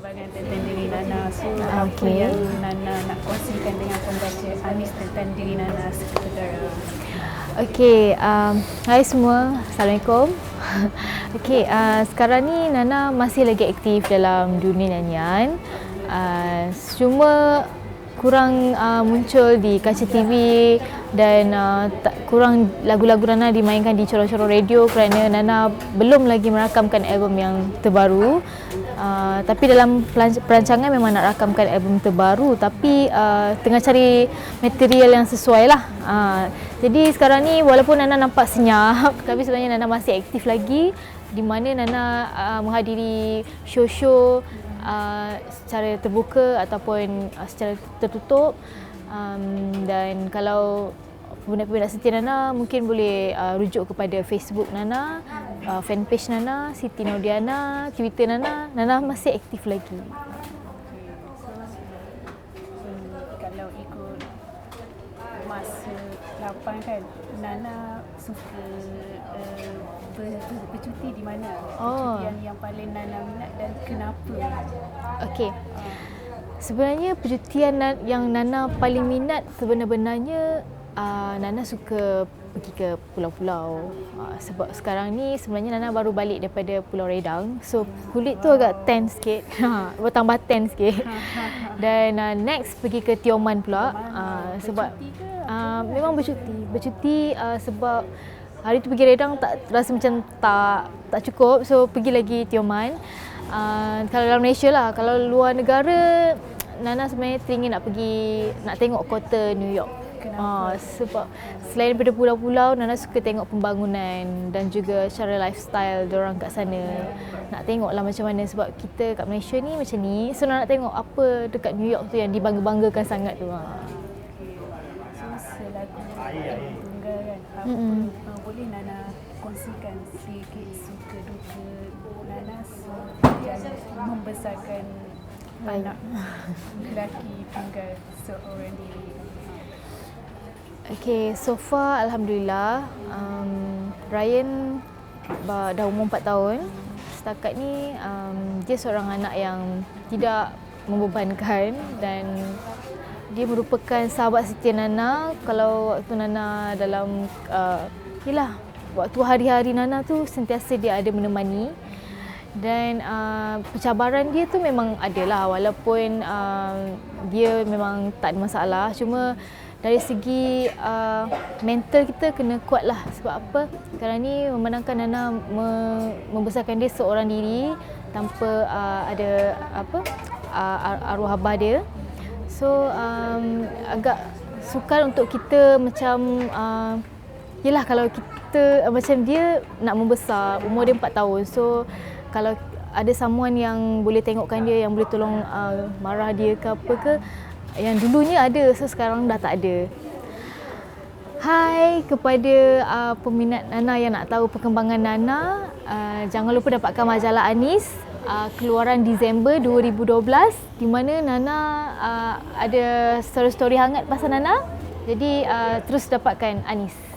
sumbangan tentang diri Nana. So, ah, okay. apa yang Nana nak kongsikan dengan pembaca Anis tentang diri Nana sekitar Okey, um, hai semua. Assalamualaikum. Okey, uh, sekarang ni Nana masih lagi aktif dalam dunia nyanyian. Uh, cuma kurang uh, muncul di kaca TV dan uh, tak, kurang lagu-lagu Nana dimainkan di corong-corong radio kerana Nana belum lagi merakamkan album yang terbaru. Uh, tapi dalam perancangan memang nak rakamkan album terbaru tapi uh, tengah cari material yang sesuai lah. Uh, jadi sekarang ni walaupun Nana nampak senyap tapi sebenarnya Nana masih aktif lagi di mana Nana uh, menghadiri show-show uh, secara terbuka ataupun uh, secara tertutup um, dan kalau peminat-peminat setia Nana mungkin boleh uh, rujuk kepada Facebook Nana, uh, fanpage Nana, Siti Naudiana, Twitter Nana. Nana masih aktif lagi. kalau ikut masa lapan kan Nana suka uh, ber, ber, bercuti di mana? Oh. Percutian yang paling Nana minat dan kenapa? Okey. Sebenarnya percutian yang Nana paling minat sebenar-benarnya uh, Nana suka pergi ke pulau-pulau. Uh, sebab sekarang ni sebenarnya Nana baru balik daripada Pulau Redang. So kulit tu agak tan sikit. Ha, bertambah tan sikit. Dan uh, next pergi ke Tioman pula. Uh, sebab uh, memang bercuti. Bercuti uh, sebab hari tu pergi Redang tak rasa macam tak tak cukup. So pergi lagi Tioman. Uh, kalau dalam Malaysia lah. Kalau luar negara Nana sebenarnya teringin nak pergi nak tengok kota New York Kenapa? Ah, sebab selain daripada pulau-pulau, Nana suka tengok pembangunan dan juga cara lifestyle orang kat sana. Nak tengoklah macam mana sebab kita kat Malaysia ni macam ni. So nak tengok apa dekat New York tu yang dibangga-banggakan sangat tu. Ha. So selaku tunggal kan apa Mm-mm. uh, boleh Nana kongsikan sedikit suka duka Nana yang membesarkan anak lelaki tunggal seorang diri. Okay, so far Alhamdulillah um, Ryan dah umur 4 tahun. Setakat ni um, dia seorang anak yang tidak membebankan Dan dia merupakan sahabat setia Nana. Kalau waktu Nana dalam uh, Yelah, waktu hari-hari Nana tu sentiasa dia ada menemani. Dan uh, pencabaran dia tu memang ada lah walaupun uh, dia memang tak ada masalah. Cuma dari segi uh, mental kita kena kuat lah sebab apa? Sekarang ni memandangkan Nana me- membesarkan dia seorang diri tanpa uh, ada apa uh, ar- arwah abah dia. So um, agak sukar untuk kita macam uh, Yelah kalau kita uh, macam dia nak membesar umur dia 4 tahun. So kalau ada someone yang boleh tengokkan dia yang boleh tolong uh, marah dia ke apa ke yang dulunya ada so sekarang dah tak ada. Hai kepada uh, peminat Nana yang nak tahu perkembangan Nana uh, jangan lupa dapatkan majalah Anis uh, keluaran Disember 2012 di mana Nana uh, ada story-story hangat pasal Nana jadi uh, terus dapatkan Anis.